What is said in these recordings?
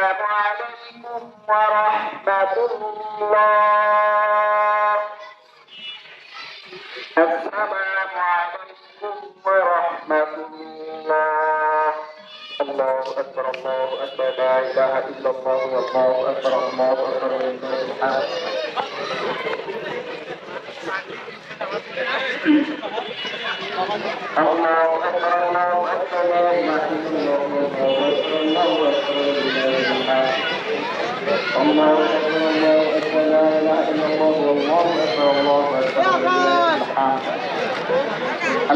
السلام عليكم ورحمة الله السلام عليكم ورحمة الله الله أكبر الله أكبر لا إله إلا الله والله أكبر الله أكبر ولله الحمد الله أكبر الله أكبر لا إله إلا الله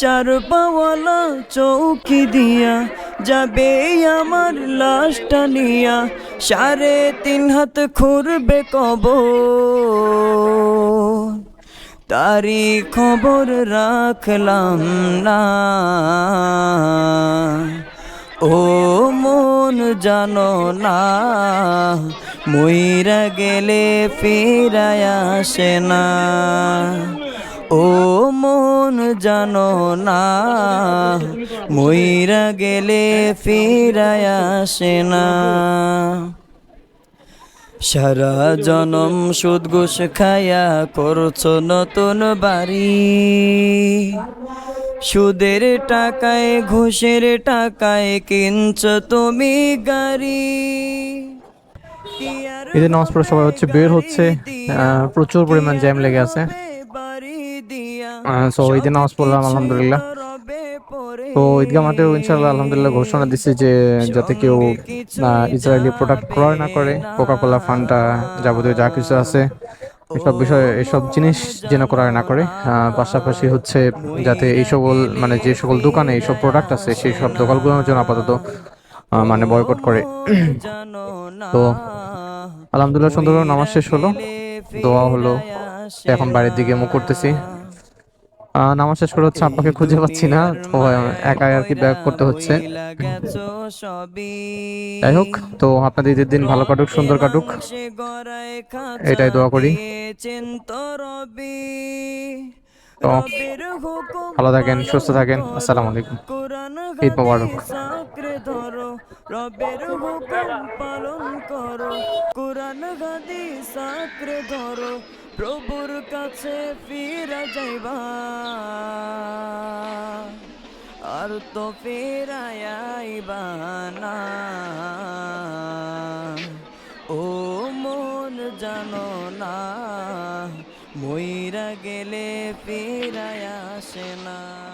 চার পাওয়ালা চৌকি দিয়া যাবে আমার লাশটা নিয়া। সাড়ে তিন হাত খুরবে কব তারি খবর রাখলাম না। ও মন জানো না, মইরা গেলে ফিরায় আসে না। ও মন জানো না, মইরা গেলে ফিরায় আসে না। সারা জনম সুদ ঘুষ খায়া করছ নতুন বাড়ি। সুদের টাকায়, ঘুষের টাকায় কিনছো তুমি গাড়ি। নামাজ পড়ে সবাই হচ্ছে বের হচ্ছে প্রচুর পরিমাণ জ্যাম লেগে আছে। সো ঈদের নামাজ পড়লাম আলহামদুলিল্লাহ। তো ঈদগাহ মাঠেও ইনশাল্লাহ আলহামদুলিল্লাহ ঘোষণা দিচ্ছে যে যাতে কেউ ইসরায়েলি প্রোডাক্ট ক্রয় না করে কোকা কোলা ফান্টা যাবতীয় যা কিছু আছে এসব বিষয়ে এসব জিনিস যেন ক্রয় না করে। পাশাপাশি হচ্ছে যাতে এই সকল মানে যে সকল দোকানে এইসব প্রোডাক্ট আছে সেই সব দোকানগুলোর জন্য আপাতত মানে বয়কট করে। তো আলহামদুলিল্লাহ সুন্দরভাবে নামাজ শেষ হলো। দোয়া হলো এখন বাড়ির দিকে মুখ করতেছি। নামাজ শেষ করে হচ্ছে আপনাকে খুঁজে পাচ্ছি না তো একাই আর কি ব্যাক করতে হচ্ছে যাই হোক, তো আপনাদের ঈদের দিন ভালো কাটুক, সুন্দর কাটুক, এটাই দোয়া করি। তো ভালো থাকেন, সুস্থ থাকেন আসসালামু আলাইকুম ঈদ মোবারক। রবের হুকুম পালন করো কোরআন হাদিস আঁকড়ে ধরো প্রভুর কাছে ফিরা যাইবা। আর তো ফেরাইবা না। ও মন জানো না, মইরা গেলে ফেরায় আসে না।